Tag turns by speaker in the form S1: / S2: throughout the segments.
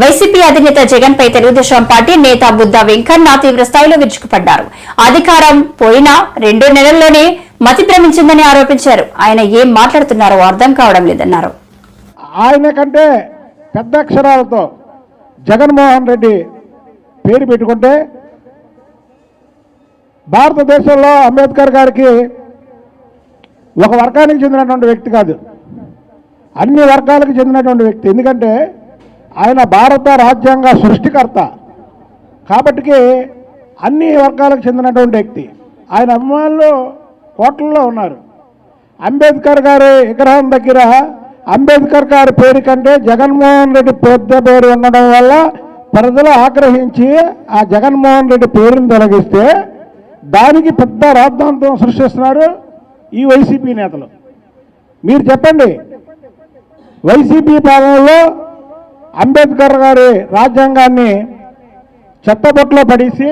S1: YCP అధినేత జగన్ పై Telugu Desam party నేత బుద్ధ వెంకన్న తీవ్ర స్థాయిలో విరుచుకుపడ్డారు. అధికారం పోయినా రెండు నెలల్లోనే మతి భ్రమించిందని ఆరోపించారు. ఆయన ఏం మాట్లాడుతున్నారో అర్థం కావడం లేదన్నారు.
S2: ఆయన కంటే పెద్ద అక్షరాలతో జగన్మోహన్ రెడ్డి పేరు పెట్టుకుంటే భారతదేశంలో అంబేద్కర్ గారికి ఒక వర్గానికి చెందినటువంటి వ్యక్తి కాదు. అన్ని వర్గాలకు చెందినటువంటి వ్యక్తి. ఎందుకంటే ఆయన భారత రాజ్యాంగ సృష్టికర్త. కాబట్టికి అన్ని వర్గాలకు చెందినటువంటి వ్యక్తి. ఆయన అభిమానులు కోట్లలో ఉన్నారు. అంబేద్కర్ గారి విగ్రహం దగ్గర అంబేద్కర్ గారి పేరు కంటే జగన్మోహన్ రెడ్డి పెద్ద పేరు ఉండడం వల్ల ప్రజలు ఆగ్రహించి ఆ జగన్మోహన్ రెడ్డి పేరుని తొలగిస్తే దానికి పెద్ద రాద్ధాంతం సృష్టిస్తున్నారు ఈ వైసీపీ నేతలు. మీరు చెప్పండి వైసీపీ పాలనలో అంబేద్కర్ గారి రాజ్యాంగాన్ని చెత్తబొట్లో పడేసి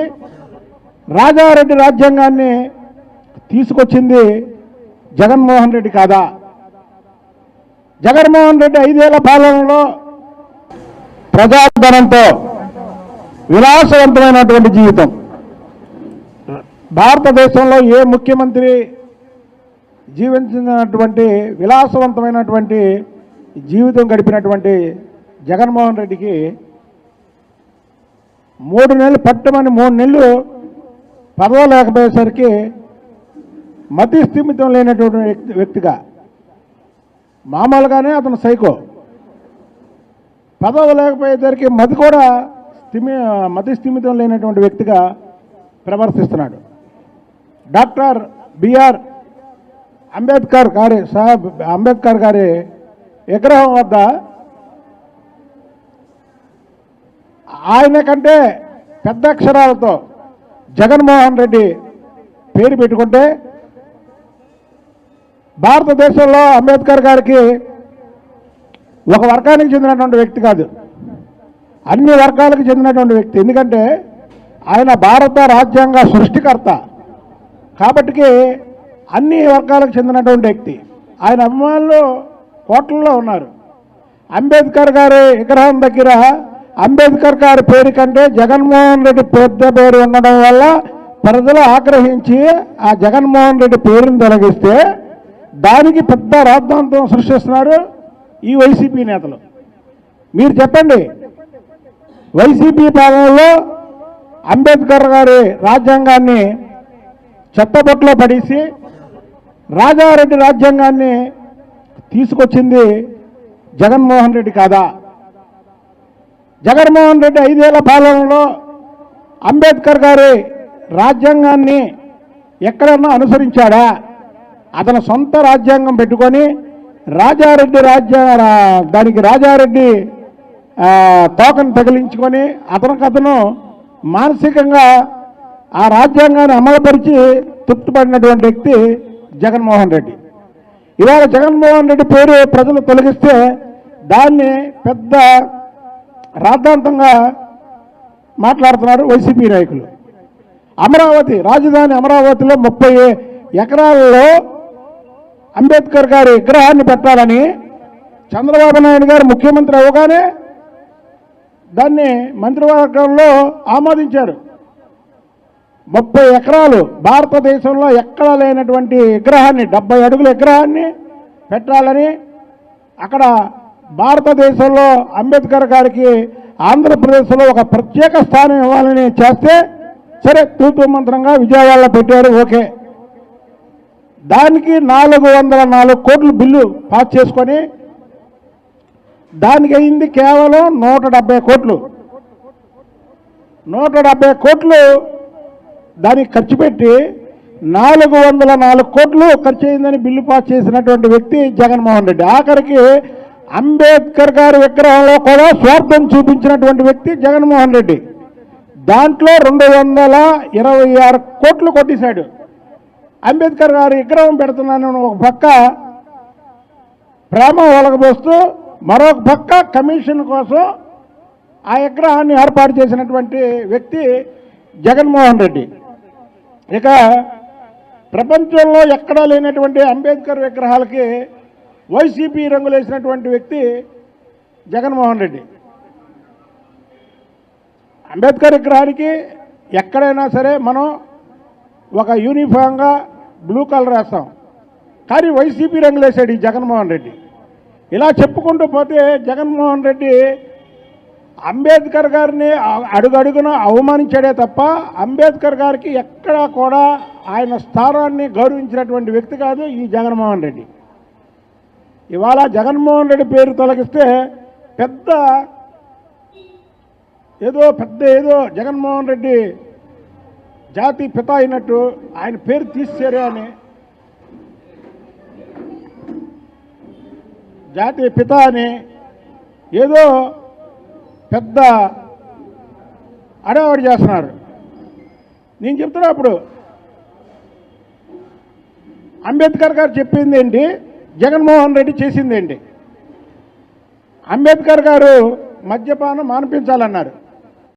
S2: రాజారెడ్డి రాజ్యాంగాన్ని తీసుకొచ్చింది జగన్మోహన్ రెడ్డి కాదా? జగన్మోహన్ రెడ్డి ఐదేళ్ళ పాలనలో ప్రజాధనంతో విలాసవంతమైనటువంటి జీవితం. భారతదేశంలో ఏ ముఖ్యమంత్రి జీవించినటువంటి విలాసవంతమైనటువంటి జీవితం గడిపినటువంటి జగన్మోహన్ రెడ్డికి మూడు నెలలు పట్టమని మూడు నెలలు పదవ లేకపోయేసరికి మతి స్థిమితం లేనటువంటి వ్యక్తి వ్యక్తిగా. మామూలుగానే అతను సైకో. పదవి లేకపోయేసరికి మతి కూడా స్థిమి మతి స్థిమితం లేనటువంటి వ్యక్తిగా ప్రవర్తిస్తున్నాడు. డాక్టర్ బిఆర్ అంబేద్కర్ గారి సాహెబ్ అంబేద్కర్ గారి విగ్రహం వద్ద ఆయన కంటే పెద్ద అక్షరాలతో జగన్మోహన్ రెడ్డి పేరు పెట్టుకుంటే భారతదేశంలో అంబేద్కర్ గారికి ఒక వర్గానికి చెందినటువంటి వ్యక్తి కాదు. అన్ని వర్గాలకు చెందినటువంటి వ్యక్తి. ఎందుకంటే ఆయన భారత రాజ్యాంగ సృష్టికర్త. కాబట్టికి అన్ని వర్గాలకు చెందినటువంటి వ్యక్తి. ఆయన అభిమానులు కోట్లలో ఉన్నారు. అంబేద్కర్ గారి విగ్రహం దగ్గర అంబేద్కర్ గారి పేరు కంటే జగన్మోహన్ రెడ్డి పెద్ద పేరు ఉండడం వల్ల ప్రజలు ఆగ్రహించి ఆ జగన్మోహన్ రెడ్డి పేరుని తొలగిస్తే దానికి పెద్ద రాద్ధాంతం సృష్టిస్తున్నారు ఈ వైసీపీ నేతలు. మీరు చెప్పండి వైసీపీ పాలనలో అంబేద్కర్ గారి రాజ్యాంగాన్ని చెత్తబొట్లో పడేసి రాజారెడ్డి రాజ్యాంగాన్ని తీసుకొచ్చింది జగన్మోహన్ రెడ్డి కాదా? జగన్మోహన్ రెడ్డి ఐదేళ్ళ పాలనలో అంబేద్కర్ గారి రాజ్యాంగాన్ని ఎక్కడన్నా అనుసరించాడా? అతను సొంత రాజ్యాంగం పెట్టుకొని రాజారెడ్డి రాజ్య దానికి రాజారెడ్డి తోకను తగిలించుకొని అతనికి అతను మానసికంగా ఆ రాజ్యాంగాన్ని అమలుపరిచి తృప్తిపడినటువంటి వ్యక్తి జగన్మోహన్ రెడ్డి. ఇవాళ జగన్మోహన్ రెడ్డి పేరు ప్రజలు తొలగిస్తే దాన్ని పెద్ద రాద్ధాంతంగా మాట్లాడుతున్నారు వైసీపీ నాయకులు. అమరావతి రాజధాని అమరావతిలో ముప్పై ఎకరాల్లో అంబేద్కర్ గారి విగ్రహాన్ని పెట్టాలని చంద్రబాబు నాయుడు గారు ముఖ్యమంత్రి అవగానే దాన్ని మంత్రివర్గంలో ఆమోదించారు ముప్పై ఎకరాలు భారతదేశంలో ఎక్కడా లేనటువంటి విగ్రహాన్ని డెబ్బై అడుగుల విగ్రహాన్ని పెట్టాలని అక్కడ భారతదేశంలో అంబేద్కర్ గారికి ఆంధ్రప్రదేశ్లో ఒక ప్రత్యేక స్థానం ఇవ్వాలని చేస్తే సరే తూతు మంత్రంగా విజయవాడలో పెట్టారు ఓకే. దానికి నాలుగు వందల నాలుగు కోట్లు బిల్లు పాస్ చేసుకొని దానికి అయింది కేవలం నూట డెబ్బై కోట్లు. నూట డెబ్బై కోట్లు దానికి ఖర్చు పెట్టి నాలుగు వందల నాలుగు కోట్లు ఖర్చు అయిందని బిల్లు పాస్ చేసినటువంటి వ్యక్తి జగన్మోహన్ రెడ్డి. ఆఖరికి అంబేద్కర్ గారి విగ్రహంలో కూడా స్వార్థం చూపించినటువంటి వ్యక్తి జగన్మోహన్ రెడ్డి. దాంట్లో రెండు వందల ఇరవై ఆరు కోట్లు కొట్టేశాడు. అంబేద్కర్ గారి విగ్రహం పెడుతున్నాను ఒక పక్క ప్రేమ ఒలగబోస్తూ మరొక పక్క కమిషన్ కోసం ఆ విగ్రహాన్ని ఏర్పాటు చేసినటువంటి వ్యక్తి జగన్మోహన్ రెడ్డి. ఇక ప్రపంచంలో ఎక్కడా లేనటువంటి అంబేద్కర్ విగ్రహాలకి వైసీపీ రంగులేసినటువంటి వ్యక్తి జగన్మోహన్ రెడ్డి. అంబేద్కర్ విగ్రహానికి ఎక్కడైనా సరే మనం ఒక యూనిఫామ్గా బ్లూ కలర్ వేస్తాం. కానీ వైసీపీ రంగులు వేసాడు ఈ జగన్మోహన్ రెడ్డి. ఇలా చెప్పుకుంటూ పోతే జగన్మోహన్ రెడ్డి అంబేద్కర్ గారిని అడుగడుగున అవమానించాడే తప్ప అంబేద్కర్ గారికి ఎక్కడా కూడా ఆయన స్థానాన్ని గౌరవించినటువంటి వ్యక్తి కాదు ఈ జగన్మోహన్ రెడ్డి. ఇవాళ జగన్మోహన్ రెడ్డి పేరు తొలగిస్తే పెద్ద ఏదో పెద్ద ఏదో జగన్మోహన్ రెడ్డి జాతి పిత అయినట్టు ఆయన పేరు తీసేరే అని. జాతీయ పిత అని ఏదో పెద్ద అడవాడు చేస్తున్నారు. నేను చెప్తున్నా అప్పుడు అంబేద్కర్ గారు చెప్పింది ఏంటి? జగన్మోహన్ రెడ్డి చేసింది ఏంటి? అంబేద్కర్ గారు మద్యపానం మానిపించాలన్నారు.